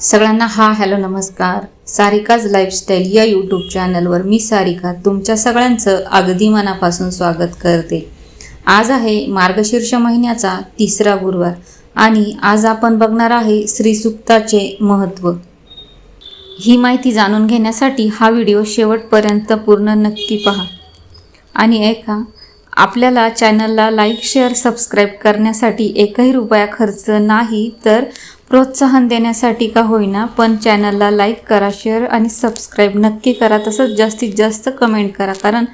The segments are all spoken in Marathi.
सगळ्यांना हा हॅलो नमस्कार. सारिकाज लाईफस्टाईल या यूट्यूब चॅनलवर मी सारिका तुमच्या सगळ्यांचं अगदी मनापासून स्वागत करते. आज आहे मार्गशीर्ष महिन्याचा तिसरा गुरुवार आणि आज आपण बघणार आहे श्रीसुक्ताचे महत्त्व. ही माहिती जाणून घेण्यासाठी हा व्हिडिओ शेवटपर्यंत पूर्ण नक्की पहा. आणि ऐका आपल्याला चॅनलला लाईक शेअर सबस्क्राईब करण्यासाठी एकही रुपया खर्च नाही तर प्रोत्साहन देण्यासाठी का होईना पण चॅनलला लाईक करा शेअर आणि सबस्क्राईब नक्की करा. तसंच जास्तीत जास्त कमेंट करा. कारण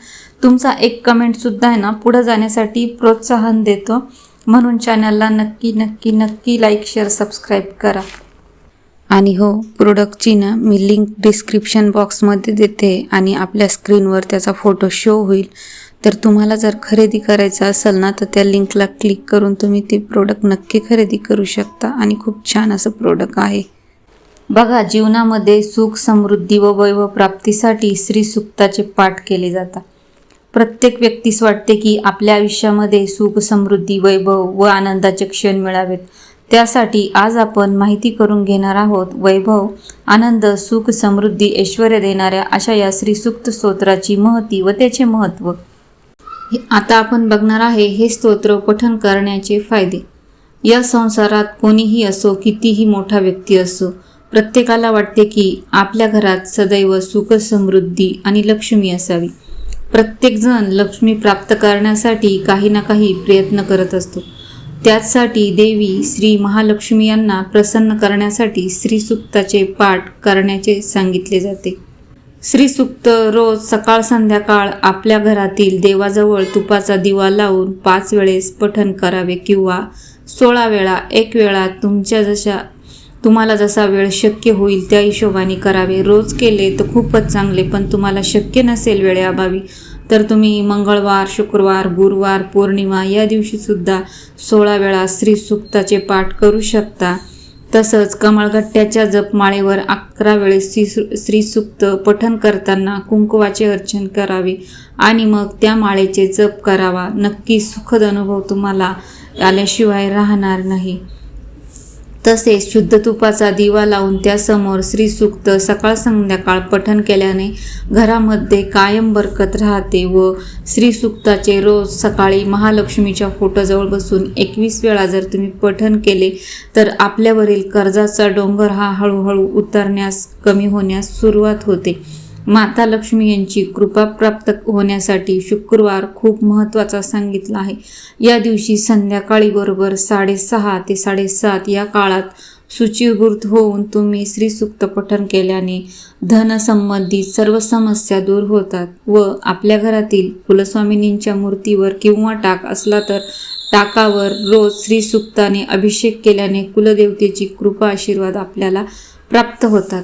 तुमचा एक कमेंटसुद्धा आहे ना पुढं जाण्यासाठी प्रोत्साहन देतो. म्हणून चॅनलला नक्की नक्की नक्की लाईक शेअर सबस्क्राईब करा. आणि हो प्रोडक्टची ना मी लिंक डिस्क्रिप्शन बॉक्समध्ये देते आणि आपल्या स्क्रीनवर त्याचा फोटो शो होईल. तर तुम्हाला जर खरेदी करायचं असेल ना तर त्या लिंकला क्लिक करून तुम्ही ते प्रोडक्ट नक्की खरेदी करू शकता आणि खूप छान असं प्रोडक्ट आहे. बघा जीवनामध्ये सुख समृद्धी व वैभव प्राप्तीसाठी श्रीसुक्ताचे पाठ केले जातात. प्रत्येक व्यक्तीस वाटते की आपल्या आयुष्यामध्ये सुख समृद्धी वैभव व आनंदाचे क्षण मिळावेत. त्यासाठी आज आपण माहिती करून घेणार आहोत वैभव आनंद सुख समृद्धी ऐश्वर देणाऱ्या अशा या श्रीसुक्त स्तोत्राची महती व त्याचे महत्त्व. आता आपण बघणार आहे हे स्तोत्र पठण करण्याचे फायदे. या संसारात कोणीही असो कितीही मोठा व्यक्ती असो प्रत्येकाला वाटते की आपल्या घरात सदैव सुख समृद्धी आणि लक्ष्मी असावी. प्रत्येकजण लक्ष्मी प्राप्त करण्यासाठी काही ना काही प्रयत्न करत असतो. त्याचसाठी देवी श्री महालक्ष्मी यांना प्रसन्न करण्यासाठी श्रीसुक्ताचे पाठ करण्याचे सांगितले जाते. श्रीसुक्त रोज सकाळ संध्याकाळ आपल्या घरातील देवाजवळ तुपाचा दिवा लावून पाच वेळेस पठण करावे किंवा सोळा वेळा एक वेळा तुमच्या जशा तुम्हाला जसा वेळ शक्य होईल त्या हिशोबाने करावे. रोज केले तर खूपच चांगले पण तुम्हाला शक्य नसेल वेळेअभावी तर तुम्ही मंगळवार शुक्रवार गुरुवार पौर्णिमा या दिवशीसुद्धा सोळा वेळा श्रीसुक्ताचे पाठ करू शकता. तसंच कमळगट्ट्याच्या जपमाळेवर अकरा वेळेस श्री श्रीसुक्त पठन करताना कुंकवाचे अर्चन करावे आणि मग त्या माळेचे जप करावा. नक्की सुखद अनुभव तुम्हाला आल्याशिवाय राहणार नाही. तसेच शुद्ध तुपाचा दिवा लावून त्यासमोर श्रीसुक्त सकाळ संध्याकाळ पठण केल्याने घरामध्ये कायम बरकत राहते व श्रीसुक्ताचे रोज सकाळी महालक्ष्मीच्या फोटोजवळ बसून एकवीस वेळा जर तुम्ही पठण केले तर आपल्यावरील कर्जाचा डोंगर हा हळूहळू उतरण्यास कमी होण्यास सुरुवात होते. माता लक्ष्मी यांची कृपा प्राप्त होण्यासाठी शुक्रवार खूप महत्त्वाचा सांगितला आहे. या दिवशी संध्याकाळी बरोबर साडेसहा ते साडेसात या काळात शुचिर्भूत होऊन तुम्ही श्रीसुक्त पठण केल्याने धनसंबंधित सर्व समस्या दूर होतात व आपल्या घरातील कुलस्वामिनींच्या मूर्तीवर किंवा टाक असला तर टाकावर रोज श्रीसुक्ताने अभिषेक केल्याने कुलदेवतेची कृपा आशीर्वाद आपल्याला प्राप्त होतात.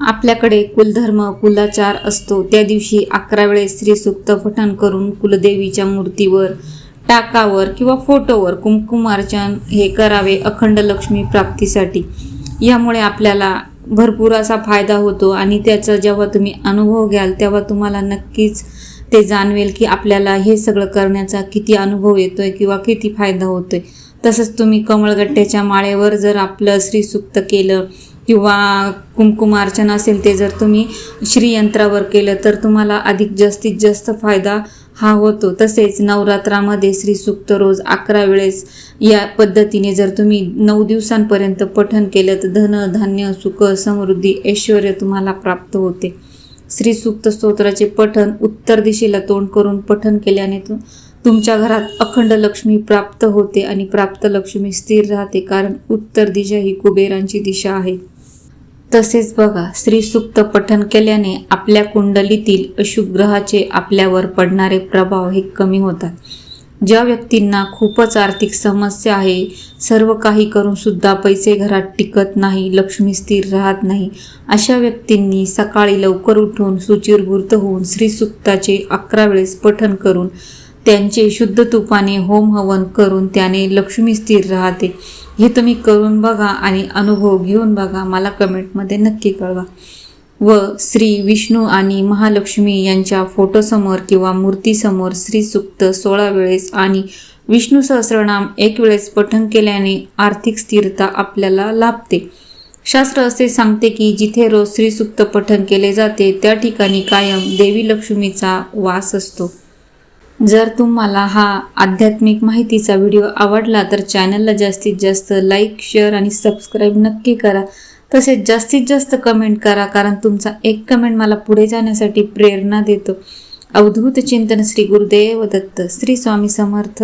आपल्याकडे कुलधर्म कुलाचार असतो. त्या दिवशी अकरा वेळेस श्रीसुक्त पठण करून कुलदेवीच्या मूर्तीवर टाकावर किंवा फोटोवर कुंकुमार्चन हे करावे अखंड लक्ष्मी प्राप्तीसाठी. यामुळे आपल्याला भरपूर असा फायदा होतो आणि त्याचा जेव्हा तुम्ही अनुभव घ्याल तेव्हा तुम्हाला नक्कीच ते जाणवेल की आपल्याला हे सगळं करण्याचा किती अनुभव येतोय किंवा किती फायदा होतोय. तसंच तुम्ही कमळगट्ट्याच्या माळेवर जर आपलं श्रीसुक्त केलं किंवा कुंकुमार्चन असेल ते जर तुम्ही श्रीयंत्रावर केलं तर तुम्हाला अधिक जास्तीत जास्त फायदा हा होतो. तसेच नवरात्रामध्ये श्रीसुक्त रोज अकरा वेळेस या पद्धतीने जर तुम्ही नऊ दिवसांपर्यंत पठण केलं तर धन धान्य सुख समृद्धी ऐश्वर तुम्हाला प्राप्त होते. श्रीसुक्त स्तोत्राचे पठण उत्तर दिशेला तोंड करून पठण केल्याने तु तुमच्या घरात अखंड लक्ष्मी प्राप्त होते आणि प्राप्त लक्ष्मी स्थिर राहते कारण उत्तर दिशा ही कुबेरांची दिशा आहे. तसेच बघा श्रीसुक्त पठन केल्याने आपल्या कुंडलीतील अशुभ ग्रहाचे आपल्यावर पडणारे प्रभाव हे कमी होतात. ज्या व्यक्तींना खूपच आर्थिक समस्या आहे सर्व काही करून सुद्धा पैसे घरात टिकत नाही लक्ष्मी स्थिर राहत नाही अशा व्यक्तींनी सकाळी लवकर उठून सुचिरभूर्त होऊन श्रीसुक्ताचे अकरा वेळेस पठन करून त्यांचे शुद्ध तुपाने होम हवन करून त्याने लक्ष्मी स्थिर राहते. हे तुम्ही करून बघा आणि अनुभव घेऊन बघा. मला कमेंटमध्ये नक्की कळवा. व श्री विष्णू आणि महालक्ष्मी यांच्या फोटोसमोर किंवा मूर्तीसमोर श्रीसुक्त सोळा वेळेस आणि विष्णू सहस्रनाम एक वेळेस पठण केल्याने आर्थिक स्थिरता आपल्याला लाभते. शास्त्र असे सांगते की जिथे रोज श्रीसुक्त पठण केले जाते त्या ठिकाणी कायम देवी लक्ष्मीचा वास असतो. जर तुम्हाला हा आध्यात्मिक माहितीचा व्हिडिओ आवडला तर चॅनलला जास्तीत जास्त लाईक शेअर आणि सबस्क्राईब नक्की करा. तसेच जास्तीत जास्त कमेंट करा कारण तुमचा एक कमेंट मला पुढे जाण्यासाठी प्रेरणा देतो. अवधूत चिंतन श्री गुरुदेव दत्त श्री स्वामी समर्थ.